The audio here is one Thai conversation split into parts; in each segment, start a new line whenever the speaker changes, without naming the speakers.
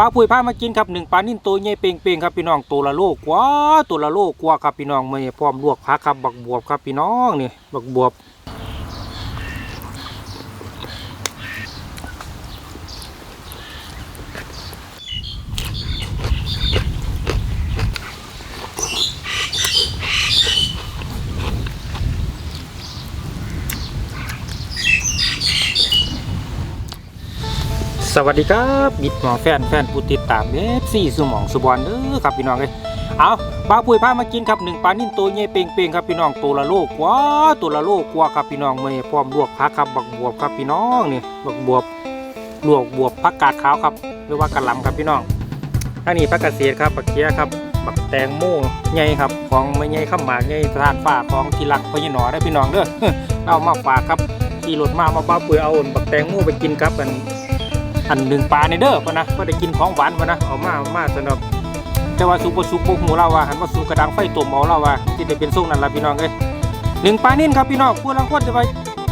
ปลาปุยพามากินครับหนึ่งปลานิ่นตัวใหญ่เป่งเป่งๆครับพี่น้องตัวละโลกว่าตัวละโลกว่าครับพี่น้องมาพร้อมลวกผักครับบักบวบครับพี่น้องนี่บักบวบ วัสดีครับมิดหมอแฟนแฟนผู้ติดตามเอฟซีสมองสุบอนเด้อครับพี่น้องเลยเอาปลาปุยพามากินครับหนึ่งปลานิ่นตัวใหญ่เป่งเป่งครับพี่น้องตัวละโลกว่าตัวละโลกว่าครับพี่น้องมาพร้อมลวกผักครับบักบวบครับพี่น้องนี่บักบวบลวกบวบผักกาดขาวครับหรือว่ากะลำครับพี่น้องอันนี้ผักกาดเสียดครับบักเคียครับบักแตงโมใหญ่ครับของไม่ใหญ่ข้ามหมากใหญ่ทานฝ้าของที่รักพญหนอได้พี่น้องเด้อเอามาฝากครับขี่รถมามาป้าปุยเอาบักแตงโมไปกินครับกัน อันหนึ่งปลาในเด้อพะนะก็ได้กินของหวานพะนะเอามาเอามาสำหรับแต่ว่าสุกบ่สุกบ่หูเราว่าหันว่าสุกกระดังไฟตุ่มเอเราว่าที่ได้เป็นส่งนั่นละพี่น้องเอ้ยหนึ่งปลานิ่นครับพี่น้องผู้ลังคนจะไป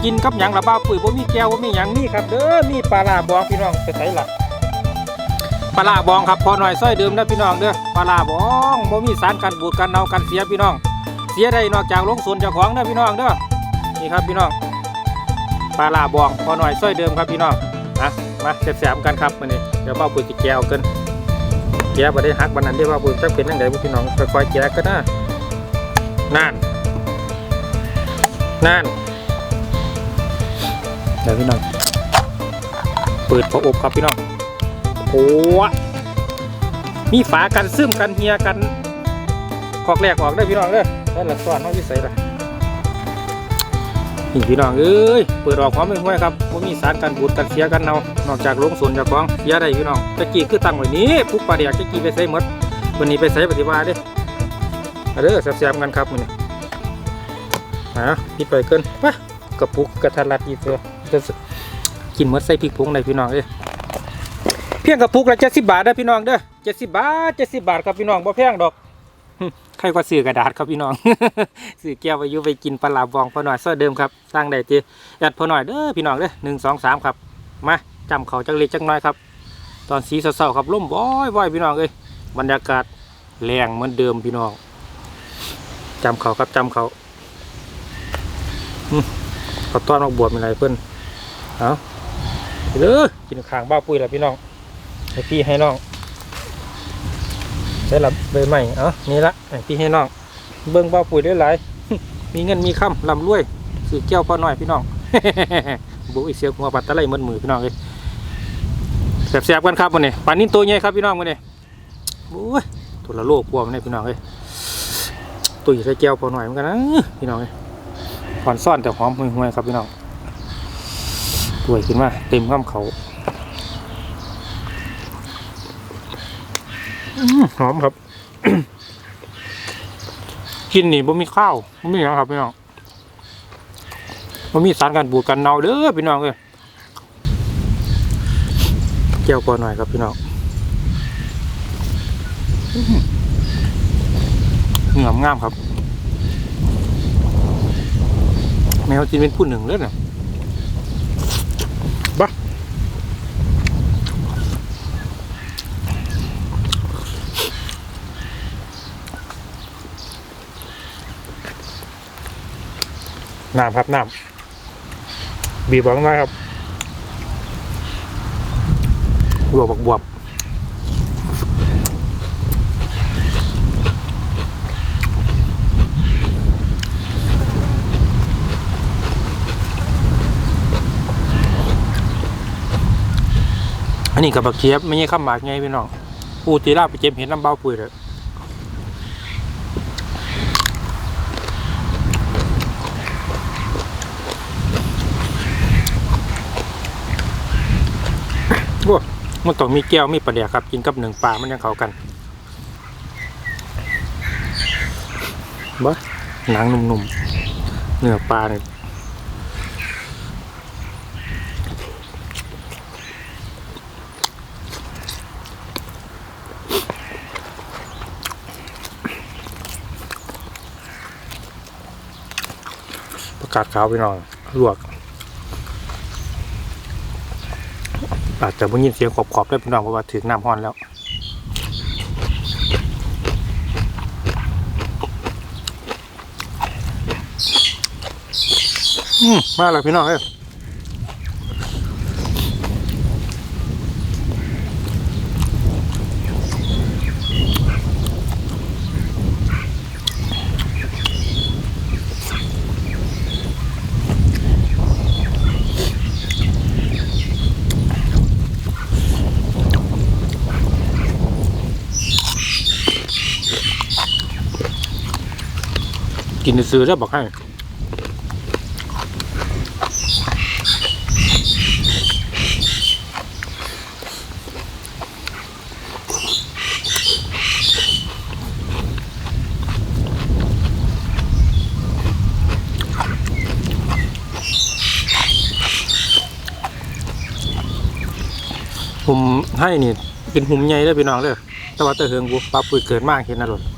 กินกับหยังละบ้าปุ๋ยบ่มีแก้วบ่มีหยังมีครับเด้อมีปลาลาบองพี่น้องไปใส่ละปลาลาบองครับพอหน่อยซอยเดิมนะพี่น้องเด้อปลาลาบองบ่มีสารกันบูดกันเนากันเสียพี่น้อง เสียได้นอกจากลงสวนเจ้าของเด้อพี่น้องเด้อนี่ครับพี่น้องปลาลาบองพอหน่อยซอยเดิมครับพี่น้องอะ มาแสบๆกันครับวันนี้เดี๋ยวเบ้าปุ๋ยจะแกวเกินแกวบ่ได้หักบันนั้นเรียกว่าปุ๋ยจะเป็นยังไงพวกพี่น้องค่อยๆแกะก็ได้นั่นนั่นเดี๋ยวพี่น้องเปิดพออบครับพี่น้องโอ้มีฝากันซึมกันเฮียกันขอกแรกออกได้อพี่น้องเด้อแล้วละซ้อนน้องวิสัยละ นี่พี่น้องเอ้ยเปิดออกพร้อมเป็นห้วยครับว่ามีสารกันบูดกันเสียกันเนานอกจากลงสวนจากของเสียได้พี่น้องตะกี้คือตั้งไว้นี้ปุ๊กปลาเดียกตะกี้ไปใส่หมดวันนี้ไปใส่ปฏิวัติเด้เอเด้อแซ่บๆกันครับมื้อนี้ฮะพี่ไปเกินไปกระปุกกระทันรัดอีกเถอะจะกินมดใส่พริกผงได้พี่น้องเอ้ยเพียงกระปุกละ70บบาทเด้อพี่น้องเด้อ70บาท70บาทครับพี่น้องบ่แพงดอก ใครก็ซื้อกระดาษครับพี่น้อง ซื้อแก้วไปยุไปกินปลาหลาบองพอหน่อยซอเดิมครับสร้างได้จีแอดพอหน่อยเด้อพี่น้องเด้อหนึ่งสองสามครับ มาจำเขาจักเล็กจักน้อยครับ ตอนสีเศร้าๆครับล่มบ่อยบ่อยพี่น้องเอ้ยบรรยากาศแรงเหมือนเดิมพี่น้องจำเขาครับจำเขาเขาต้อนออกบวชเป็นไรเพื่อนเอาเด้อกินข้างบ้าปุ้ยแล้วพี่น้องให้พี่ให้น้อง ใช้ละใบใหม่เอ้านี่ละพี่ให้น้อง เบิ่งบ้าปุ๋ยได้หลายมีเงินมีคำลำรวยสื่อแก้วพอหน่อยพี่น้องบุอีเสียหัวปัดตะไลมันมือพี่น้องเลยแสบๆกันครับวันนี้ปานิ่นตัวใหญ่ครับพี่น้องวันนี้โอ้ยตัวละโลกกลัวมันเนี่ยพี่น้องเลยตัวใส่แก้วพอหน่อยเหมือนกันนะพี่น้องเลยผ่อนซ่อนแต่หอมห่วยๆครับพี่น้องตัวยขึ้นมาเต็มข้ามเขาอื้อ หอมครับ กินนี่บ่มีข้าวบ่มีหยังครับพี่น้องบ่มีสารกันบูดกันเน่าเด้อพี่น้องเอ้ยแก้วก่อนหน่อยครับพี่น้องหอเหงือมงามครับ แมวจินเป็นผู้หนึ่งเลยน่ะ น้ำครับน้ำบีบออกมาครับบวบบวบวบอันนี้กับบักเคียบไม่ใช่ข้ามหมากไงพี่น้องปูตีลาไปเจ็บเห็นน้ำเบ้าปุ๋ยเลย โอ้ มันต้องมีแก้วมีปลาเดียกครับ กินกับหนึ่งปลามันยังเข้ากันบ้หนังนุ่มๆเนื้อปลาเนี่ยประกาศขาวไปหน่อยลวก อาจจะไม่ยินเสียงขอบๆได้พี่น้องเพราะว่าถึงน้ำห้อนแล้วอืมมาแล้วพี่น้องเอ้ กินซื้อได้บอกให้ผมให้นี่ เป็นหุ่มใหญ่ได้อพี่น้องเลยแต่ว่าแต่เฮิงบุปลาปุ๋ยเกิดมากเห็นนะหลด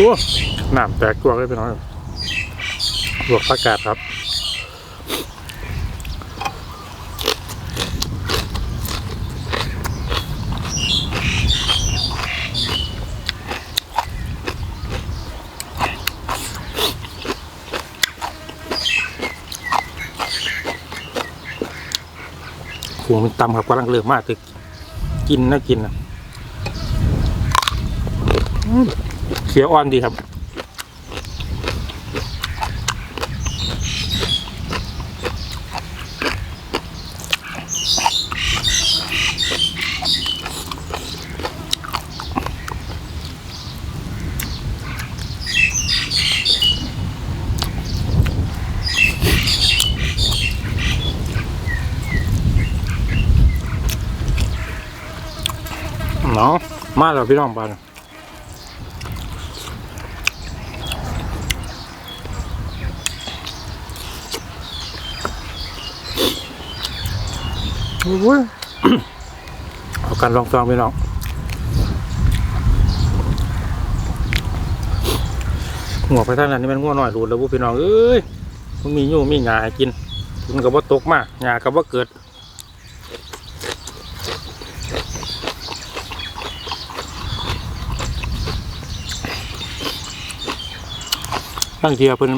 โอ้น้ำแตกตัวเลยพี่น้องลวกผักกาดครับหัวมันตำครับกำลังเลือมากตึกกินน่ากินนะ เขียวอ่อนดีครับเนาะมาแล้วพี่น้องบ้าน อ้ยเอากันลองฟังพี่น้องหัวไปท่านนั้นนี่มันง่วหน่อยรูดแล้วพวกพี่น้องเอ้ยมันมีอยู่มีหงาให้กินมันก็บ่ตกมากหงาก็บ่เกิดตั้งเทียเพิ่น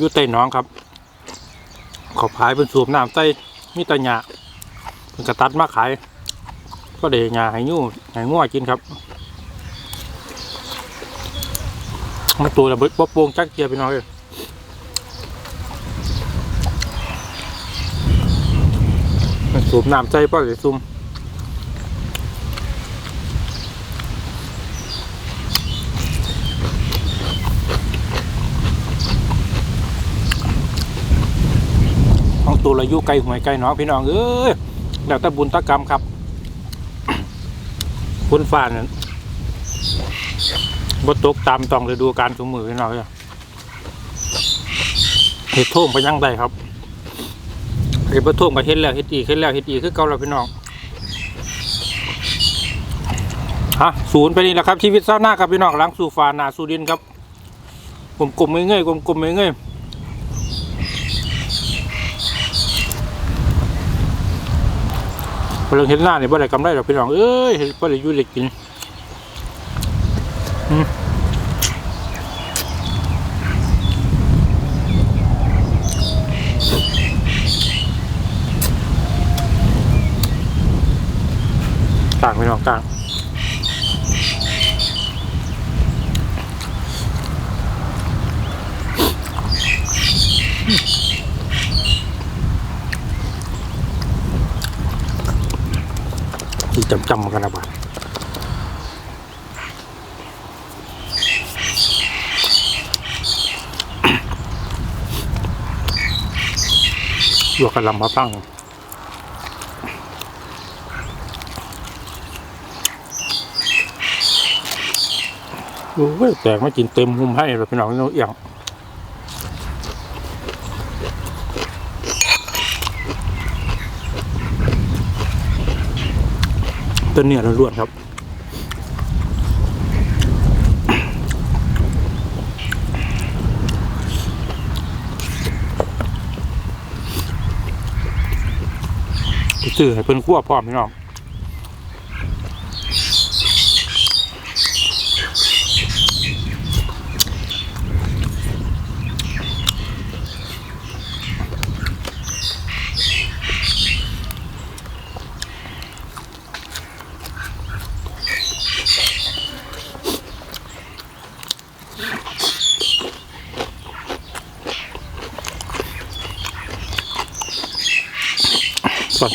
ยู่ใต้น้องครับ ขอบขายเพิ่นสูบน้ำใต้มีตะหญ้า กระตัดมาขาย ก็ได้หญ้าให้งูให้งัวกินครับมาตัวระเบิดป๊อปโป่งจักเทียพี่น้องเอ้ยสูบน้ำใส่ป้อได้ซุ่มของตัวระยุไกลหวยไกลหนองพี่น้องเอ้ย แล้วต่บุญตะกรรมครับคุณฟ้านั่นบตกตามต้องฤดูการสมือพี่น้องเอ้ยเห็ดท่งไปยังได้ครับเห็ดบท่วงก็เห็ดแล้วเห็ดอีกเห็ดแล้วเห็ดอีกคือเก่าแล้วพี่น้องฮะศูนย์ไปนี่แหละครับชีวิตเศร้าหน้าครับพี่น้องล้างสู่ฟ้าหนาสู่ดินครับกลมๆเงยๆกลมๆเงยๆ พลังเห็นหน้าเนี่ยบ่ได้กำไรหรอกพี่น้อง เอ้ยเห็นบ่ได้อยู่เล็กกินอืมต่างพี่น้องต่าง จำจำกันนะบ้าลวกกระลำมาตั้งโอ้ยแตกมากินเต็มหุ่มให้เลยพี่น้องน้อเอียง ต้นเนื้อล้วนๆครับซื้อให้เพิ่นคั่วพร้อมพี่น้อง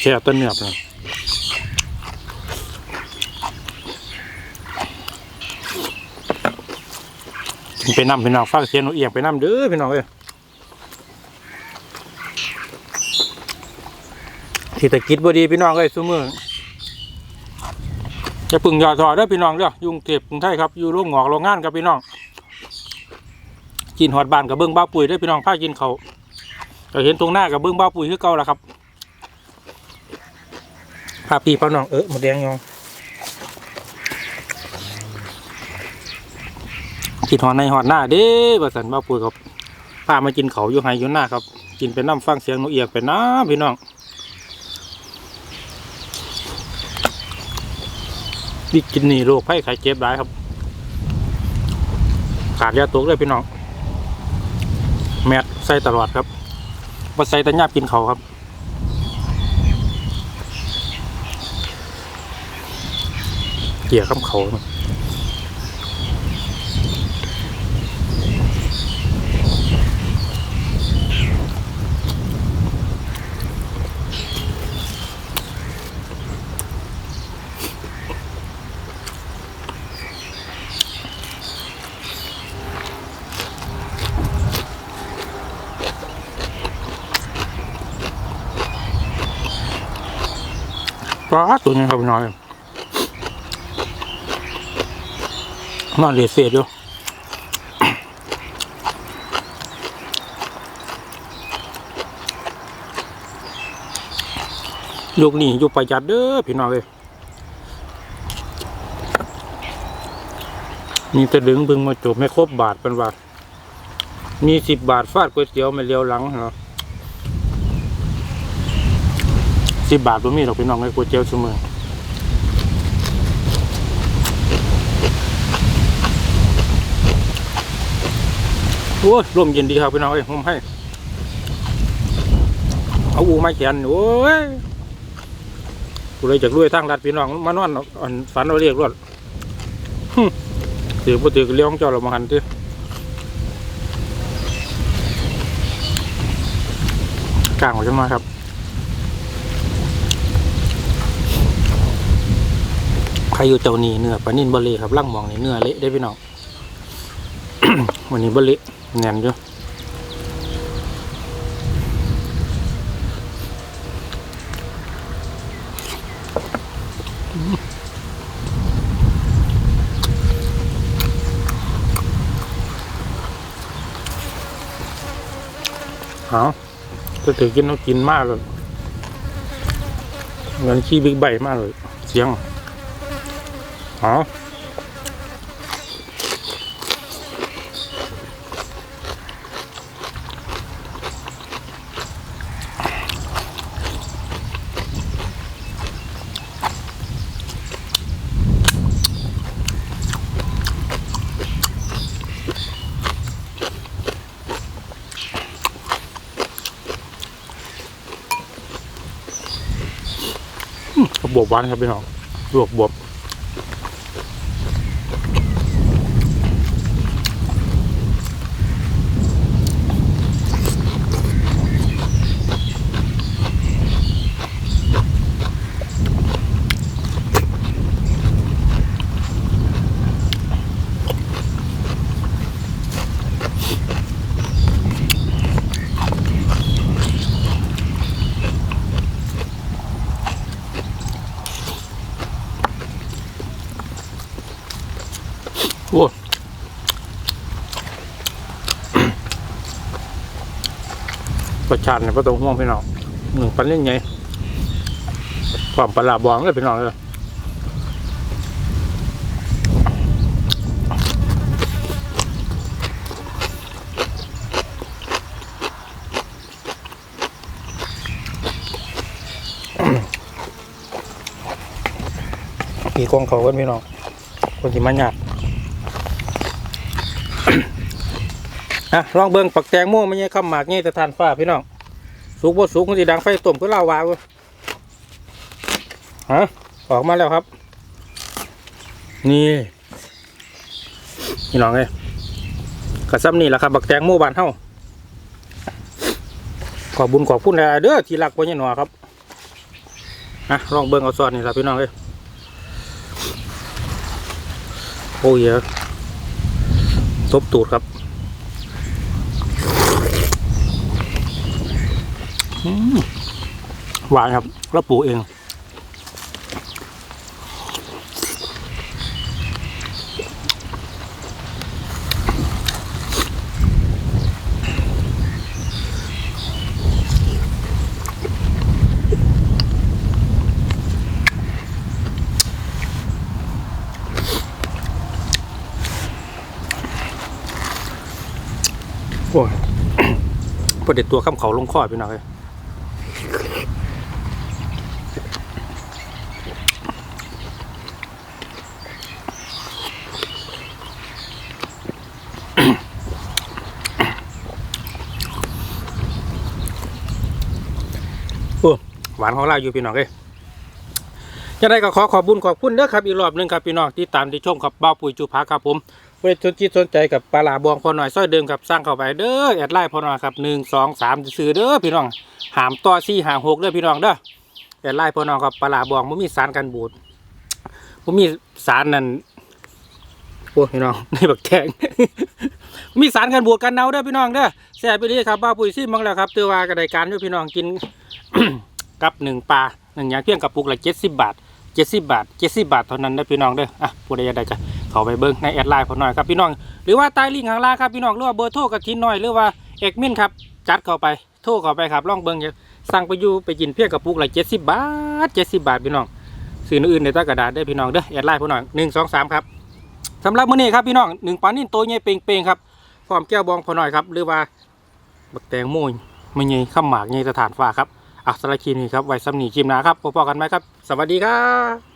แช่ต้นเนื้อไปนะกินไปน้ำพี่น้องฟังเสียงนกเอียงไปน้ำเด้อพี่น้องเอ้ยที่ตะกิดบ่ดีพี่น้องเอ้ยซุมือจะปึงยอดทอเด้อพี่น้องเด้อยุงเทพกรุงไทยครับอยู่โรงงอกโรงงานครับพี่น้องกินหอดบานกับเบิ้งบ้าปุ๋ยเด้อพี่น้องพากินเขาวเราเห็นตรงหน้ากับเบิ้งบ้าปุ๋ยคือเก่าแล้วครับ พาพี่พาน้องเออหมดแดงยองกินหอดในหอดหน้าเด้บสันบ้าปุ๋ยครับพามากินเขาอยู่ไฮอยู่หน้าครับ กินเป็นน้ำฟังเสียงนกเอียงเป็นน้ำพี่น้องนี่กินนี่โรคไข้ไข้เจ็บได้ครับ ขาดยาตัวเลยพี่น้องแมทใส่ตลอดครับว่าใส่แต่ยาบกินเขาครับ กี่ยข้ามเขาเนอะปลาตัวนี้ครับพี่น้อย นอนเรียเสียดอยู่ลูกนี่อยู่ประหยัดเด้อพี่น้องเลยมีแต่ดึงบึงมาจบไม่ครบบาทเป็นว่ามีสิบบาทฟาดก๋วยเตี๋ยวไม่เลี้ยวหลังเหรอสิบบาทบ่มีหรอกพี่น้องไอ้ก๋วยเตี๋ยวเสมอ โอ้ยร่มเย็นดีครับพี่น้องเอ้ยผมให้ เอาอูไม้แขนโอ้ยกูเลยจากรวยทางรัดพี่น้องมานอนอันฝันเราเรียกรถฮึถือบ่ถือเลี้ยงเจ้าเรามาหันที่กลางออกจะมาครับใครอยู่เจ้านี่เนื้อปลานิ่นบะเละครับล่างมองนี่เนื้อเละได้พี่น้อง วันนี้บะเละ แน่นอยู่เอาจะถือกินต้องกินมากเลยเงินขี้บิ๊กใบมากเลย เสียงเอา บวบหวานครับพี่น้องลวกบวบ โอ้ประชันเนี่ยประตูห้องพี่น้องหนึ่งปันเล่นไงความประหลาดบองเลยพี่น้องเลยปีกองเขากันพี่น้องคนที่มาหยาด อะลองเบิ่งปักแตงโมมันยังคำหมากนี่จะทานฟ้าพี่น้องสุกบ่สุกมันสิดังไฟต้มคือลาวาวฮะออกมาแล้วครับ นี่พี่น้องเอ้ยกระซ้ำนี่แหละครับบักแตงโมบานเฮาขอบุญขอบคุณหลายเด้อที่รักพ่อใหญ่หนอครับอะลองเบิ่งเอาซอนนี่ละพี่น้องเอ้ยโอ้ยเยอะทบตูดครับ อืม หวานครับแล้วปลูกเองโอ้ยพอเด็ดตัวข้ามเขาลงคอพี่น้องเลย โอ้ห วานของเราอยู่พี่น้องเอ้ยจะได้ก็ขอขอบบุญขอบคุณเด้อครับอีกรอบหนึ่งครับพี่น้องที่ตามที่ชมครับบ้าปุ๋ยจูพาครับผมเพื่อสนจิตสนใจกับปลาหลาบวงพอหน่อยซอยเดิมครับสร้างเข้าไปเด้อแอดไลน์พอหน่อยครับหนึ่งสองสามซื้อเด้อพี่น้องหามต่อสี่หามหกเด้อพี่น้องเด้อแอดไลน์พอหน่อยครับปลาหลาบวงมันมีสารกันบูดมันมีสารนั่นโอ้พี่น้องในบักแทงมีสารกันบูดกันเน่าเด้อพี่น้องเด้อแซ่บไปเลยครับบ้าปุ๋ยซี่มังแล้วครับเตือว่ากระไดการอยู่พี่น้องกิน กับหนึ่งปลาหนึ่งอย่างเพียงกับปุกละเจ็ดสิบบาทเจ็ดสิบบาทเจ็ดสิบบาทเท่านั้นนะพี่น้องเด้ออะผู้ใดอยากได้ก็เข้าไปเบิ้งในแอดไลน์พอหน่อยครับพี่น้อง หรือว่าใต้ลิงก์ข้างล่างครับพี่น้องหรือว่าเบอร์โทรกับทินหน่อยหรือว่าเอกมินครับจัดเข้าไปโทรเข้าไปครับลองเบิ้งสั่งไปอยู่ไปกินเพียงกับปุกละเจ็ดสิบบาทเจ็ดสิบบาทพี่น้องซื้ออื่นในตะกระดาษได้พี่น้องเด้อแอดไลน์พอหน่อยหนึ่งสองสามครับสำหรับมื้อนี้ครับพี่น้องหนึ่งปลานิ่นโตใหญ่เป่งๆครับพร้อมแก้วบองพอหน่อยครับหรือว่าบักแตงโมยไม่ใหญ่ข้ามหมากใหญ่สถานฟ้าครับ อะสำหรับคลิปนี้ครับไว้ซ้ำหนีคลิปหนาครับพบกันไหมครับ สวัสดีครับ